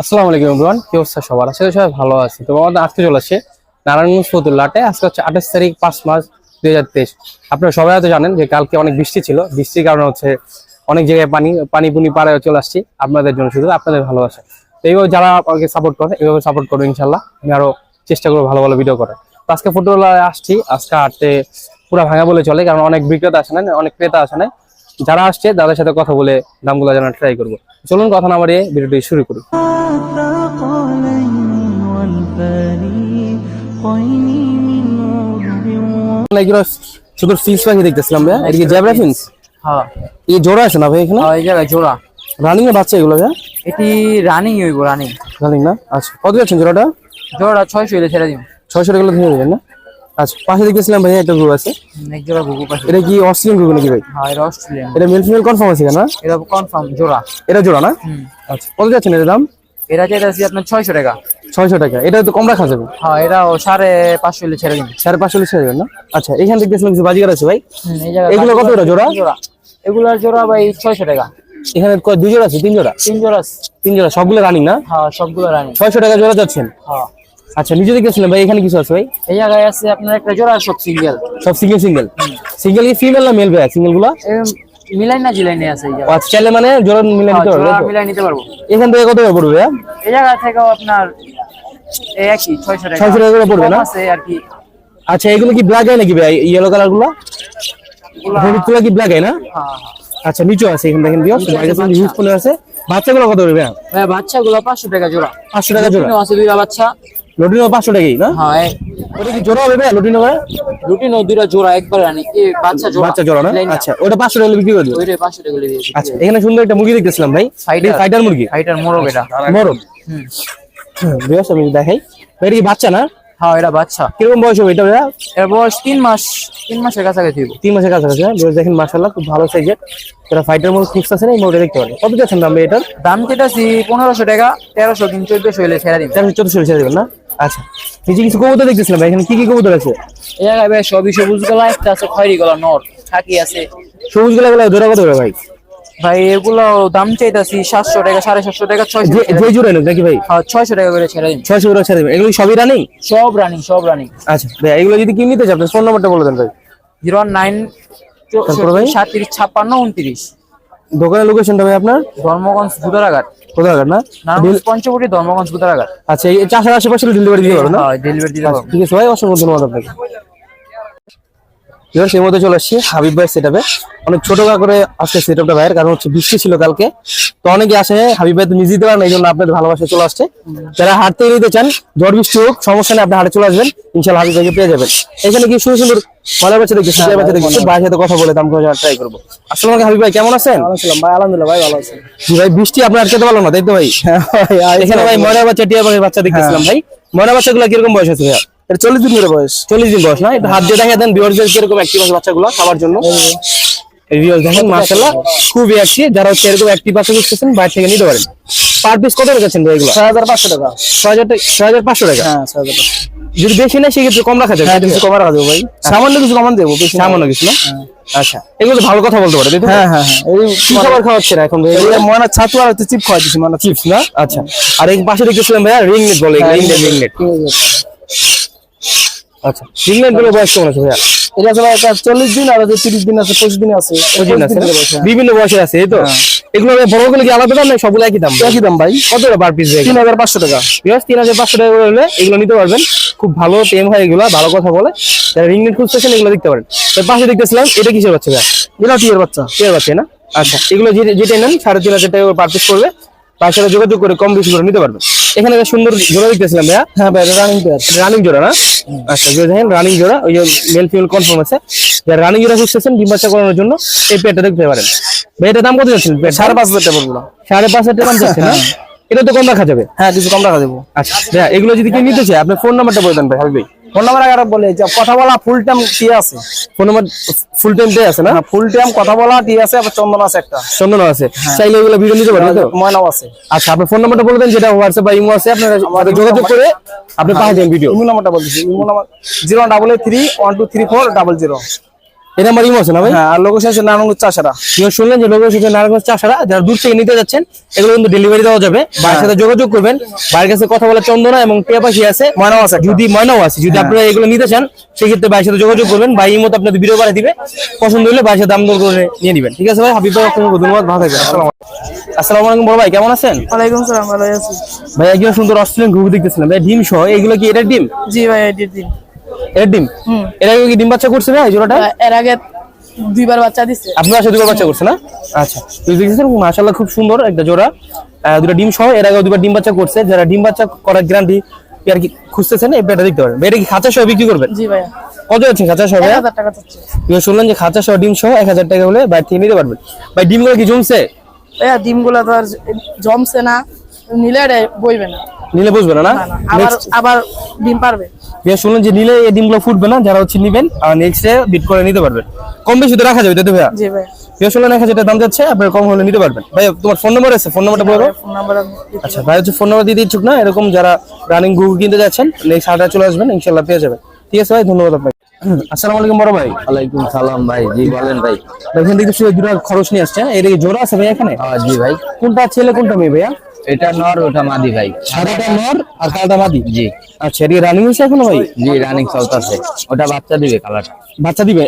আসসালামু আলাইকুম এভরিওয়ান কি অবস্থা সবার? আশা সবাই ভালো আছে তো আমাদের আজকে চলে আসছে নারায়ণগঞ্জ ফতুল্লাটে আজকে হচ্ছে আঠাশ তারিখ, পাঁচ মাস দুই হাজার তেইশ। আপনারা সবাই হয়তো জানেন যে কালকে অনেক বৃষ্টি ছিল। বৃষ্টির কারণে হচ্ছে অনেক জায়গায় পানি পানি পুনি পাড়ে চলে আসছি আপনাদের জন্য শুধু আপনাদের ভালোবাসা। তো এইভাবে যারা আমাকে সাপোর্ট করে, এইভাবে সাপোর্ট করব ইনশাল্লাহ আমি আরও চেষ্টা করব ভালো ভালো ভিডিও করার। তো আজকে ফুটবলারে আসছি। আজকে হাঁটতে পুরো ভাঙা বলে চলে, কারণ অনেক বিক্রেতা আসে না, অনেক ক্রেতা আসে না। যারা আসছে তাদের সাথে কথা বলে দামগুলো জানার ট্রাই করব। চলুন কথা না বাড়িয়ে ভিডিওটি শুরু করি। শুধু ফিন্স পাখি দেখতেছিলাম জোড়া আছে না ভাই এখানে? জোড়া। রানিং বাচ্চা এগুলো এটি রানিং রানিং রানিং না? আচ্ছা জোড়াটা? ছয়শো ছয়শো না? আচ্ছা পাশে দেখতেছিলাম ভাই একটা গ্রুপ আছে। এক জোড়া ঘুঘু পাখি? এটা কি অস্ট্রেলিয়ান নাকি ভাই? হ্যাঁ এটা অস্ট্রেলিয়ান। এটা মেল ফিমেল কনফার্ম আছে না এটা কনফার্ম জোড়া। এটা জোড়া না? আচ্ছা কত যাচ্ছেন এর দাম? এটা চাইতেছি আপনার ছয়শো টাকা। ছয়শো টাকা। এটা তো কম রাখা যাবে। হ্যাঁ এটাও সাড়ে পাঁচশো হইলে ছেড়ে দিন। সাড়ে পাঁচশো ছেড়ে দেবেন না? আচ্ছা এখানে দেখতেছিলাম কিছু বাজিগার আছে ভাই। এগুলো কত জোড়া? জোড়া। এগুলার জোড়া ভাই ছয়শো টাকা। এখানে দুই জোড়া আছে? তিন জোড়া? তিন জোড়া তিন জোড়া সবগুলো রানিং না? হ্যাঁ সবগুলো রানিং ছয়শো টাকা জোড়া যাচ্ছেন। হ্যাঁ। আচ্ছা নিজে দেখতেছিলাম ভাই এখানে কিছু আছে ভাই? এই জায়গায় আছে আপনার একটা জোড়া সব সিঙ্গেল সব সিঙ্গেল সিঙ্গেল সিঙ্গেল কি ফিমেল না মেল ভাই? সিঙ্গেলগুলো মিলাই না জিলাই নিয়ে আছে এই আচ্ছা চাইলে মানে জোড়া মিলে হ্যাঁ, নিতে পারবে মিলাই নিতে পারব। এখান থেকে কত করে পড়বে ভাইয়া? এই জায়গা থেকেও আপনার এই একই ছয়শো টাকা। 600 টাকা করে পড়বে না? আছে আর কি। আচ্ছা এগুলো কি ব্ল্যাক আই নাকি ভাই? ইয়েলো কালারগুলো? হলুদগুলো কি ব্ল্যাক আই না? হ্যাঁ হ্যাঁ। আচ্ছা নিচে আছে এখান দেখেন দিও হিউজ ফোনে আছে বাচ্চাগুলো কত করবে ভাই বাচ্চাগুলো পাঁচশো টাকা জোড়া। পাঁচশো টাকা জোড়া। আছে দুইটা বাচ্চা। লটিনো পাঁচশো টাকাই না? হ্যাঁ এই ওটা কি জোড়া হবে ভাই লটিনো করে? লুটিনো দুইটা জোড়া একবার আনি এই বাচ্চা জোড়া। বাচ্চা জোড়া না? আচ্ছা ওটা পাঁচশো টাকা হলে বিক্রি করে দেবে ওইটা পাঁচশো টাকা করে দিয়েছি আচ্ছা এখানে সুন্দর একটা মুরগি দেখতেছিলাম ভাই। ফাইটার মুরগি? এটা। মরম হুম। বেশ আমি দেখাই। ভাই কি বাচ্চা না? হ্যাঁ এটা বাচ্চা। কীরকম বয়স হবে এটা ভাইয়া? এর বয়স তিন মাস তিন মাসের কাছাকাছি তিন মাসের কাছাকাছি হ্যাঁ? বেশ দেখেন মাশাল্লাহ খুব ভালো সাইজের যারা ফাইটার মুরগি খুঁজতেছে না এই মুরগি দেখতে পারেন। কত যাচ্ছেন দাম এটার? দাম কেটেছি পনেরোশো টাকা তেরোশো কিন চোদ্দশো হইলে ছেড়ে দিন চারশো চোদ্দশো ছেড়ে দেবেন না? আচ্ছা। নিচে কিছু কবুতর দেখতেছিলাম ভাই এখানে কি কি কবুতর আছে? এই জায়গায় ভাই সবই সবুজ গলা একটা আছে খয়রি গলা নর থাকি আছে। সবুজগুলা গুলা ধরে কত ভাই? ভাই এগুলো দাম চাইতাছি সাতশো টাকা সাড়ে সাতশো টাকা ছয়শো যে জোড়া নেই নাকি ভাই? হ্যাঁ ছয়শো টাকা করে ছেড়ে দিন। ছয়শো করে ছেড়ে দেবেন। এগুলো সবই রানিং? সব রানিং সব রানিং। আচ্ছা ভাই এগুলো যদি কিনে নিতে চান ফোন নাম্বারটা বলে দেন ভাই। জিরো নাইন ভাই? ছাপ্পান্ন উনত্রিশ। দোকানের লোকেশনটা ভাই আপনার? ধর্মগঞ্জ ভূতারাঘাট। কোথায় না? পঞ্চবটি ধর্মগঞ্জ ভূতারাঘাট। আচ্ছা এই চাষের আশেপাশে ডেলিভারি দিতে পারবেন না? হ্যাঁ ডেলিভারি দিতে পারব ঠিক আছে ভাই অসংখ্য ধন্যবাদ আপনাকে। এবার সেই মধ্যে চলে আসছি হাবিব ভাই সেটাপে অনেক ছোট করে আসছে সেটআপটা ভাইয়ের কারণ হচ্ছে বৃষ্টি ছিল কালকে। তো অনেকে আসে হাবিব ভাই তো নিজে দিতে পারেন এই জন্য আপনাদের ভালোবাসা চলে আসছে। যারা হাট থেকে নিতে চান ঝড় বৃষ্টি হোক সমস্যা নেই আপনি হাটে চলে আসবেন ইনশাল্লাহ হাবিব ভাইকে পেয়ে যাবেন। এখানে কি সুন্দর সুন্দর মজার বাচ্চা দেখছি সুন্দর বাচ্চা দেখছি ভাইয়ের সাথে কথা বলে দাম করে ট্রাই করব। আসসালামু আলাইকুম হাবিব ভাই কেমন আছেন? ভাই আলহামদুলিল্লাহ ভাই ভালো আছেন ভাই বৃষ্টি আপনার আটকাতে পারল না তাই তো ভাই? এখানে ভাই ময়না বাচ্চা টিয়া বাচ্চা দেখতেছিলাম ভাই। ময়না বাচ্চাগুলো কীরকম বয়স আছে ভাইয়া? এটা দিন করে বয়স। চল্লিশ দিন বয়স না? হাত দিয়ে দেখা দেন বিয়ার্সের কীরকম অ্যাক্টিভ আছে বাচ্চাগুলো খাবার জন্য। এই দেখেন খুবই অ্যাক্টিভ যারা হচ্ছে এরকম অ্যাক্টিভ বাচ্চা খুঁজতেছেন বাইরে থেকে নিতে পারেন। পার পিস কত রেখেছেন ভাই এগুলো? টাকা। টাকা- হ্যাঁ যদি বেশি না সেক্ষেত্রে কম রাখা যাবে। হ্যাঁ কিছু কমে রাখা দেবো ভাই। সামান্য কিছু কমান দেবো বেশি সামান্য কিছু না? আচ্ছা। এগুলো ভালো কথা বলতে পারে হ্যাঁ হ্যাঁ হ্যাঁ। এই খাবার খাওয়াচ্ছে না এখন? ময়না ছাতু আর চিপ খাওয়া দিচ্ছি মানে চিপস না? আচ্ছা। আর এই পাশে দেখতেছিলাম ভাইয়া রিং নেট বলে হ্যাঁ, ইন্ডিয়ান রিং নেট আচ্ছা বয়স কেমন আছে ভাইয়া? এটা একটা চল্লিশ দিন আর তিরিশ দিন আছে পঁচিশ দিন হ্যাঁ। বিভিন্ন বয়সের আছে এই তো? এগুলো বড়গুলো কি আলাদা দাম না সবগুলো একই দাম? একই দাম ভাই। কত পার পিস তিন হাজার পাঁচশো টাকা। তিন হাজার পাঁচশো টাকা করে হলে এগুলো নিতে পারবেন। খুব ভালো টেম হয় এগুলো ভালো কথা বলে। যারা রিং খুঁজতেছেন এগুলো দেখতে পারেন। পাশে দেখতেছিলাম এটা কিসের বাচ্চা ভাইয়া? এটা টিয়ের বাচ্চা। টিয়ার বাচ্চা না? আচ্ছা এগুলো যেটা- যেটা নেন সাড়ে তিন হাজার টাকা পার পিস করবে তার সাথে যোগাযোগ করে কম বেশি করে নিতে পারবেন এখানে একটা সুন্দর জোড়া দেখতেছিলাম ভাইয়া। হ্যাঁ ভাই রানিং রানিং জোড়া না? আচ্ছা দেখেন রানিং জোড়া ওই যে মেল ফিমেল কনফার্ম আছে। যারা রানিং জোড়া খুঁজতেছেন ডিম বাচ্চা করানোর জন্য এই পেয়ারটা দেখতে পারেন। ভাই দাম কত যাচ্ছেন সাড়ে পাঁচ হাজার টাকা পড়ব সাড়ে পাঁচ হাজার টাকা যাচ্ছে না? এটা তো কম রাখা যাবে? হ্যাঁ কিছু কম রাখা দেবো আচ্ছা ভাইয়া এগুলো যদি কেউ নিতে চায় আপনার ফোন নাম্বারটা বলে দেন ভাই ভাই। ফোন নাম্বার আগে বলে যে কথা বলা ফুল টাইম টি আছে। ফোন নাম্বার ফুল টাইম টি আছে না? হ্যাঁ, ফুল টাইম কথা বলা টি আছে আবার চন্দন আছে একটা। চন্দন আছে। হ্যাঁ। চাইলে এগুলো ভিডিও নিতে পারবেন তো? হ্যাঁ, ময়নাও আছে। আচ্ছা আপনি ফোন নাম্বারটা বলে দেন যেটা হোয়াটসঅ্যাপ বা ইমো আছে আপনারা যোগাযোগ করে আপনি পাঠিয়ে দেন ভিডিও ইমো নাম্বারটা বলছি ইমো নাম্বার 08831234000 এই নাম্বার ইমো আছে না ভাই? হ্যাঁ আর লোকেশন আছে নারায়ণগঞ্জ চাষারা। শুনলেন যে নারায়ণগঞ্জ চাষারা যারা দূর থেকে নিতে যাচ্ছেন এগুলো কিন্তু ডেলিভারি দেওয়া যাবে। ভাইয়ের সাথে যোগাযোগ করবেন। ভাইয়ের কাছে কথা বলা চন্দনা এবং আছে। ময়নাও আছে একটা। যদি ময়নাও আছে যদি আপনারা এগুলো নিতে চান সেক্ষেত্রে ভাইয়ের সাথে যোগাযোগ করবেন। ভাই এই মতো আপনাদের ভিডিও দিবে। পছন্দ হলে ভাইয়ের সাথে দাম দর করে নিয়ে নেবেন। ঠিক আছে ভাই? হাবিব ভাই অসংখ্য ধন্যবাদ। ভালো থাকবেন। আসসালামু আলাইকুম। বড় ভাই কেমন আছেন? ওয়ালাইকুম সালাম ভালো আছি। ভাই একজন সুন্দর অস্ট্রেলিয়ান ঘুঘু দেখতেছিলাম। ভাই ডিম সহ এগুলো কি এটা ডিম? জি ভাই এটির দিন এর ডিম? এর আগে কি ডিম বাচ্চা করছে ভাই জোড়াটা? এর আগে দুইবার বাচ্চা দিছে। আপনার সাথে দুবার বাচ্চা করছে না? আচ্ছা তুই দেখেছেন মাশাআল্লাহ খুব সুন্দর একটা জোড়া। দুটো ডিম সহ এর আগে দুবার ডিম বাচ্চা করছে। যারা ডিম বাচ্চা করার গ্যারান্টি আর কি খুঁজতেছেন? এই পেটা দেখতে পারেন এটা কি খাঁচা সহ বিক্রি করবেন? জি ভাই কত যাচ্ছে খাঁচা সহ এক ভাইয়া? হাজার টাকা চাচ্ছে তুই শুনলেন যে খাঁচা সহ ডিম সহ এক হাজার টাকা হলে বাইরে থেকে নিতে পারবেন। ভাই ডিমগুলো কি জমছে? ভাইয়া ডিমগুলো তো আর জমছে না। নিলে বইবে না। নিলে বুঝবে না না। আবার আবার ডিম পারবে। ভাইয়া শুনলেন যে নিলে এই ডিমগুলো ফুটবে না যারা হচ্ছে নিবেন আর নেক্সট ডে বিট করে নিতে পারবেন কম বেশি তো রাখা যাবে তো ভাইয়া? জি ভাই। ভাইয়া শুনলেন এক হাজার দাম যাচ্ছে আপনার কম হলে নিতে পারবেন। ভাই তোমার ফোন নাম্বার আছে? ফোন নাম্বারটা বলো। ফোন নাম্বার আচ্ছা ভাই হচ্ছে ফোন নাম্বার দিয়ে দিচ্ছুক না? এরকম যারা রানিং গুগল কিনতে যাচ্ছেন নেক্সট হাটে চলে আসবেন ইনশাল্লাহ পেয়ে যাবেন। ঠিক আছে ভাই ধন্যবাদ আপনাকে। আসসালামু আলাইকুম বড় ভাই। ওয়ালাইকুম সালাম ভাই জি বলেন ভাই। এখান থেকে শুধু দুটো খরচ নিয়ে আসছে এটা কি জোড়া আছে ভাই এখানে? হ্যাঁ, জি ভাই। কোনটা ছেলে কোনটা মেয়ে ভাইয়া? এটা নর ওটা মাদি ভাই। সাদাটা নর আর কালটা মাদি? জি। আচ্ছা এটা রানিং হয়েছে এখনও ভাই? জি রানিং চলতেছে। ওটা বাচ্চা দিবে কালাটা বাচ্চা দিবে?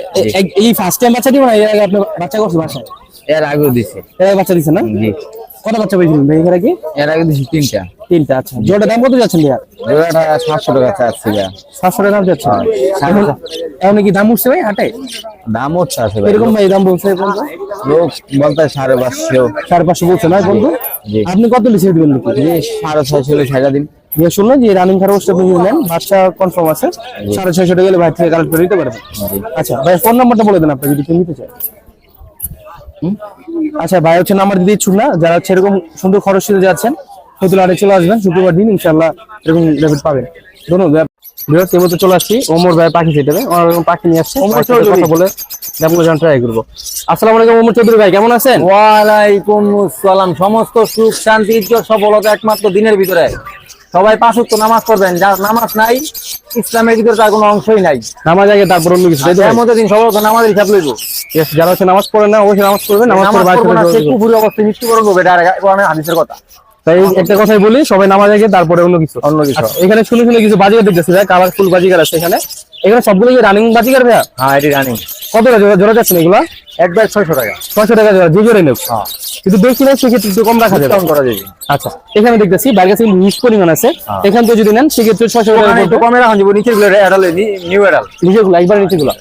এই ফার্স্ট টাইম বাচ্চা দিবে না? এর আগে আপনি বাচ্চা করছে বাসায়? এর আগেও দিছে। এর বাচ্চা দিছে না? জি। কত বাচ্চা পেয়েছিলেন ভাই এর কি এর আগে দিছে তিনটা। তিনটা আচ্ছা জোড়া দাম কত ভাইয়া? জোড়াটা টাকা যাচ্ছে। এখন এখন কি দাম উঠছে ভাই হাটে? দাম আছে ভাই। এরকম ভাই দাম বলছে এই লোক বলতে সাড়ে পাঁচশো। সাড়ে পাঁচশো বলছে না বন্ধু আপনি কত লিখে দিবেন নাকি জি সাড়ে ছয়শো হলে সাজা দিন। যে শুনলেন যে রানিং খারগোশটা আপনি নেন বাচ্চা কনফার্ম আছে। সাড়ে ছয়শো টাকা গেলে ভাই থেকে কালেক্ট করে দিতে পারবেন। আচ্ছা ভাই ফোন নাম্বারটা বলে দেন আপনি যদি কেউ নিতে চায়? আচ্ছা ভাই হচ্ছে নাম্বার দিয়ে ইচ্ছুক না যারা হচ্ছে এরকম সুন্দর খরচ যাচ্ছেন ফতুল চলে আসবেন। শুক্রবার দিন ইনশাল্লাহ এরকম রেবেট পাবেন। ধন্যবাদ চলে আসছি। ওমর ভাই পাখি পাখি নিয়ে আসছে। ওমর চৌধুরী। বলে দামগুলো ট্রাই করব। আসসালামু আলাইকুম ওমর চৌধুরী ভাই কেমন আছেন? ওয়ালাইকুম আসসালাম। সমস্ত সুখ শান্তি ইজ্জত সফলতা একমাত্র দিনের ভিতরে। সবাই পাঁচ ওয়াক্ত নামাজ পড়বেন। যার নামাজ নাই ইসলামের ভিতরে তার কোনো অংশই নাই। নামাজ আগে তারপর অন্য কিছু তাই মধ্যে দিন সফলতা নামাজের হিসাব লইব। যারা হচ্ছে নামাজ পড়ে না অবশ্যই নামাজ পড়বে। নামাজ নামাজ পড়ে না সে। কুপুরি অবস্থায় মৃত্যুবরণ করবে এটা হাদিসের কথা। তাই একটা কথাই বলি সবাই নামাজ আগে তারপরে অন্য কিছু। অন্য কিছু। আচ্ছা, এখানে শুনে শুনে কিছু বাজিকার দেখতেছি ভাই কালারফুল বাজিকার আছে এখানে। এখানে সবগুলো কি রানিং বাজিকার ভাইয়া? হ্যাঁ এটি রানিং কত টাকা জোড়া জোড়া যাচ্ছেন এগুলো? এক ব্যাগ ছয়শো টাকা। ছয়শো টাকা জোড়া যে জোড়াই নেব। কিন্তু দেখছি না সেক্ষেত্রে একটু কম রাখা যাবে। ডিসকাউন্ট করা যাবে। আচ্ছা এখানে দেখতেছি বাইরের কাছে কিন্তু হিউজ পরিমাণ আছে। এখান থেকে যদি নেন সেক্ষেত্রে ছয়শো টাকা একটু। কমে রাখা যাবে নিচেরগুলো অ্যাডাল নিউ অ্যাডাল নিচেগুলো একবার নিচেগুলো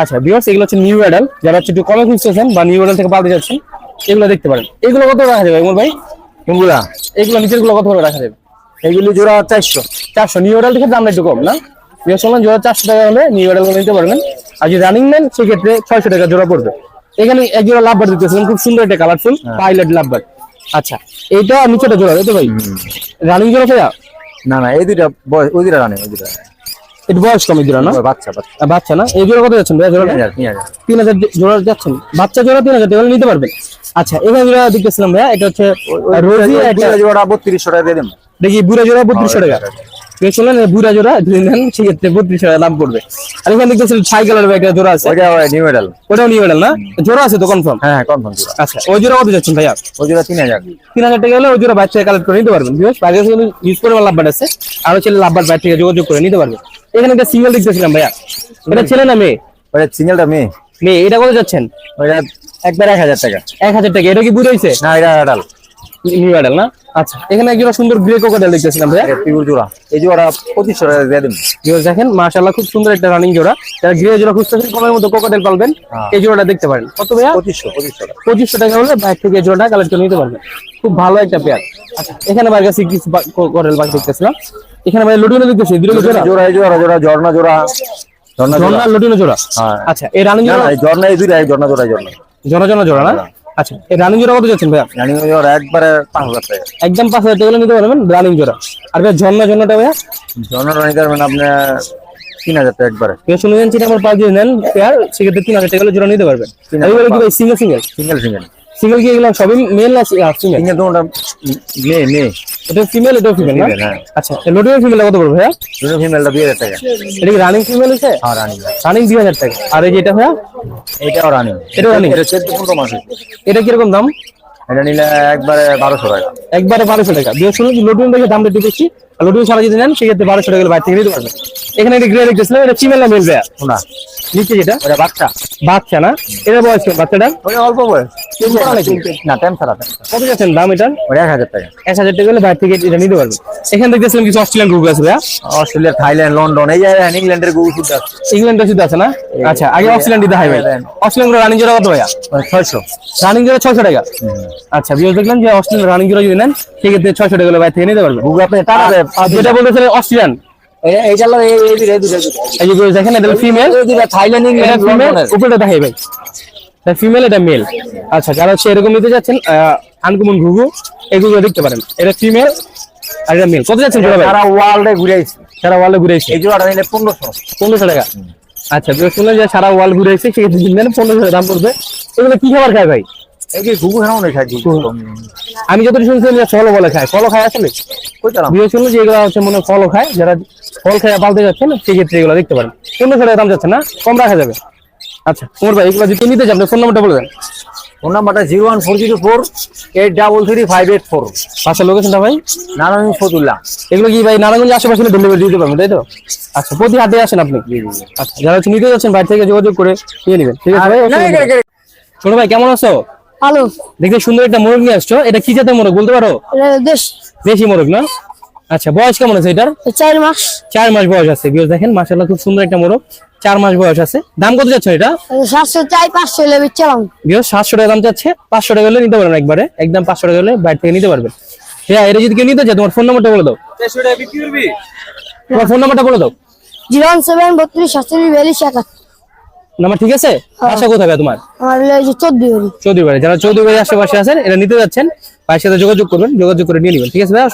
আচ্ছা বিকজ এগুলো হচ্ছে নিউ অ্যাডাল যারা হচ্ছে একটু কমে খুঁজতেছেন বা নিউ অ্যাডাল থেকে পাল্টে যাচ্ছেন এগুলো দেখতে পারেন। এগুলো কত রাখা যাবে ভাই? কোনগুলা এগুলো নিচেরগুলো কত করে রাখা যাবে? এইগুলি জোড়া চারশো। চারশো। নিউ থেকে দামটা একটু কম না? জোড়া চারশো টাকা হলে নিউ নিতে পারবেন। আর যদি রানিং নেন সেক্ষেত্রে ছয়শো টাকা জোড়া পড়বে। এখানে এক জোড়া লাভবার দিতেছিলেন খুব সুন্দর একটা কালারফুল পাইলট লাভবার আচ্ছা এইটা নিচেটা জোড়া তাই তো ভাই? রানিং জোড়া ভাইয়া? না না এই দুইটা ওই দুইটা রানিং ওই দুইটা। বয়স কম এই জোড়া না? বাচ্চা বাচ্চা। না? এই জোড়া কত যাচ্ছেন ভাইয়া জোড়া তিন হাজার জোড়া যাচ্ছেন। বাচ্চা জোড়া তিন হাজার টাকা নিতে পারবেন। আচ্ছা এখানে জোড়া দেখতেছিলাম ভাইয়া এটা হচ্ছে রোজি ওই জোড়া বত্রিশশো টাকা দিয়ে দেবো। দেখি বুড়া জোড়া বত্রিশশো টাকা। ঠিক আছে বুড়া জোড়া যদি নেন সেক্ষেত্রে বত্রিশশো টাকা দাম পড়বে। আর এখানে ছাই কালার একটা জোড়া আছে। ওইটা নিউ ওটাও গেলেন না? জোড়া আছে তো কনফার্ম হ্যাঁ হ্যাঁ কনফার্ম আচ্ছা ওই জোড়া কত যাচ্ছেন ভাইয়া? ওই জোড়া তিন হাজার। তিন হাজার টাকা হলে ওই জোড়া বাইর থেকে কালেক্ট করে নিতে পারবেন বিকজ বাইরে কিন্তু ইউজ করে লাভবার আছে। আরও ছেলে লাভবার বাইর থেকে যোগাযোগ করে নিতে পারবেন এখানে একটা সিঙ্গেল দেখতেছিলাম ভাইয়া। এটা ছেলে না মেয়ে? ওইটা সিঙ্গেলটা মেয়ে। মেয়ে এটা কত যাচ্ছেন? ওইটা একবার এক হাজার টাকা। এক হাজার টাকা এটা কি বুড়ো হয়েছে না এটা অ্যাডাল নিউ অ্যাডাল না? আচ্ছা এখানে সুন্দর গ্রে কোকাটেল দেখতেছিলাম ভাইয়া। পিউর জোড়া। এই জোড়া পঁচিশশো টাকা দিয়ে ভিউয়ার্স দেখেন মাশাআল্লাহ খুব সুন্দর একটা রানিং জোড়া। যারা গ্রে জোড়া খুঁজতেছেন কমের মতো কোকাটেল পালবেন। হ্যাঁ। এই জোড়াটা দেখতে পারেন। কত ভাইয়া? পঁচিশশো পঁচিশশো টাকা। পঁচিশশো টাকা হলে বাইক থেকে জোড়াটা কালেক্ট করে নিতে পারবেন। খুব ভালো একটা পেয়ার আচ্ছা এখানে বাইরের কাছে কিছু দেখতেছিলাম। এখানে ভাই লুটিনো দেখতেছি দুটো জোড়া? জোড়া জোড়া জোড়া ঝর্ণা জোড়া ঝর্ণা ঝর্ণা লুটিনো জোড়া? হ্যাঁ। আচ্ছা এই রানিং জোড়া? ঝর্ণা এই দুইটা ঝর্ণা জোড়া। ঝর্ণা জোড়া জোড়া জোড়া না আচ্ছা এই রানিং জোড়া কত যাচ্ছেন ভাইয়া? ওই জোড়া একবারে পাঁচ হাজার টাকা। একদম পাঁচ হাজার টাকা নিতে পারবেন রানিং জোড়া। আর ভাইয়া ঝর্ণা ঝর্ণাটা ভাইয়া? ঝর্ণা নিতে পারবেন আপনি তিন হাজার টাকা একবারে। কেউ শুনে নেন চিটা আমার পাঁচ দিয়ে নেন পেয়ার সেক্ষেত্রে তিন হাজার টাকা জোড়া নিতে পারবেন। এইবারে কি ভাই single single single single single কি এগুলো সবই মেল না ফিমেল তিনটে দুটা মেয়ে মেয়ে এটা ফিমেল এটা ফিমেল না? হ্যাঁ। আচ্ছা লোডিং ফিমেল কত পড়বে ভাইয়া? দুটো ফিমেলটা দুই হাজার টাকা। এটা কি রানিং ফিমেল আছে হ্যাঁ রানিং রানিং দুই হাজার টাকা। আর এই যে এটা ভাইয়া? এটাও রানিং এটাও running? এটা চোদ্দ পনেরো মাস হয়েছে। এটা কীরকম দাম? এটা নিলে একবারে বারোশো টাকা। একবারে বারোশো টাকা। দিয়ে শুনুন লোডিং দেখে দামটা একটু বেশি আর লোডিং সারা যদি নেন সেক্ষেত্রে বারোশো টাকা বাইরে থেকে নিতে পারবেন। এখানে একটা গ্রে দেখতেছিলাম এটা ফিমেল না মেল ভাইয়া? না। নিচে যেটা? ওটা বাচ্চা। বাচ্চা না? এটা বয়স বাচ্চাটা ওটা অল্প বয়স। করা নাকি? না টেন ছাড়া কত যাচ্ছেন? দাম এটার ওটা এক হাজার টাকা। এক হাজার টাকা হলে বাইরে থেকে এটা নিতে পারবেন এখানে দেখতেছিলাম কিছু অস্ট্রেলিয়ান গ্রুপ আছে ভাইয়া। অস্ট্রেলিয়া থাইল্যান্ড লন্ডন এই যে ইংল্যান্ডের আছে। ইংল্যান্ডের শুধু আছে না? আচ্ছা আগে অস্ট্রেলিয়ান দিতে হয় ভাই। অস্ট্রেলিয়ানগুলো রানিং জোড়া কত ভাইয়া? ছয়শো। রানিং জোড়া ছয়শো টাকা? আচ্ছা দেখলাম যে অস্ট্রেলিয়ান রানিং জোড়া যদি নেন সেক্ষেত্রে ছয়শো টাকা হলে বাইরে থেকে নিতে পারবেন। গুগল আপনি টাকা যেটা বলতেছিলেন অস্ট্রেলিয়ান? এই এই দুটো এই দুটো এই যে দেখেন এটা ফিমেল থাইল্যান্ড ইংল্যান্ড উপরে দেখাই ভাই। এটা ফিমেল এটা মেল আচ্ছা যারা হচ্ছে এরকম নিতে যাচ্ছেন আনকমন ঘুঘু এগুলো দেখতে পারেন। এটা ফিমেল আর এটা মেল কত যাচ্ছেন সারা ওয়ার্ল্ডে ঘুরে আইছি সারা ওয়ার্ল্ডে ঘুরে এসে এই জোড়াটা নিলে পনেরোশো। পনেরোশো টাকা। আচ্ছা শুনলেন যে সারা ওয়ার্ল্ড ঘুরে এসে সেক্ষেত্রে দিন পনেরোশো দাম পড়বে। এগুলো কি খাবার খায় ভাই? আমি যতটুকু শুনছিলাম যে ফলও বলে খায়। ফলও খায় আসলে? বিয়ে শুনলো যে এগুলো হচ্ছে মনে হয় ফলও খায়। যারা ফল খায় পালতে যাচ্ছে না সেক্ষেত্রে এগুলো দেখতে পারেন। পনেরোশো টাকা দাম যাচ্ছে না কম রাখা যাবে। আচ্ছা ভাই এগুলো যদি নিতে চান ফোন নাম্বারটা বলে দেন। ফোন নাম্বারটা zero one four zero four eight double three five eight four. লোকেশনটা ভাই? নারায়ণ ফতুল্লাহ এগুলো কি ভাই নারায়ণগঞ্জ আশেপাশে ডেলিভারি দিতে পারবেন তাই তো? আচ্ছা প্রতি হাটে আসেন আপনি। আচ্ছা যারা হচ্ছে নিতে যাচ্ছেন বাইরে থেকে যোগাযোগ করে নিয়ে নেবেন। ঠিক আছে ভাই? ছোট ভাই কেমন আছো? ভালো। দেখতে সুন্দর একটা মোরগ নিয়ে আসছো। এটা কি জাতের মোরগ বলতে পারো? দেশি মোরগ না? আচ্ছা বয়স কেমন আছে এটার? চার মাস। চার মাস বয়স আছে বিয়স দেখেন মাসাল্লাহ খুব সুন্দর একটা মোরগ। চার মাস বয়স আছে। দাম কত যাচ্ছে এটা? সাতশো চাই পাঁচশো হলে বেচলাম বিয়স সাতশো টাকা দাম যাচ্ছে পাঁচশো টাকা হলে নিতে পারবেন একবারে। একদম পাঁচশো টাকা হলে বাইরে থেকে নিতে পারবেন। হ্যাঁ এটা যদি কেউ নিতে চায় তোমার ফোন নাম্বারটা বলে দাও। তোমার ফোন নাম্বারটা বলে দাও। জিরো ওয়ান সেভেন বত্রিশ সাতচল্লিশ বিয়াল্লিশ একাত্তর। নাম্বার ঠিক আছে? আশা কোথায় তোমার? চৌধুরী বাড়ি। যারা চৌধুরী বাড়ির আশেপাশে আছেন এটা নিতে যাচ্ছেন ভাইয়ের সাথে যোগাযোগ করবেন যোগাযোগ করে নিয়ে নেবেন। ঠিক আছে ভাই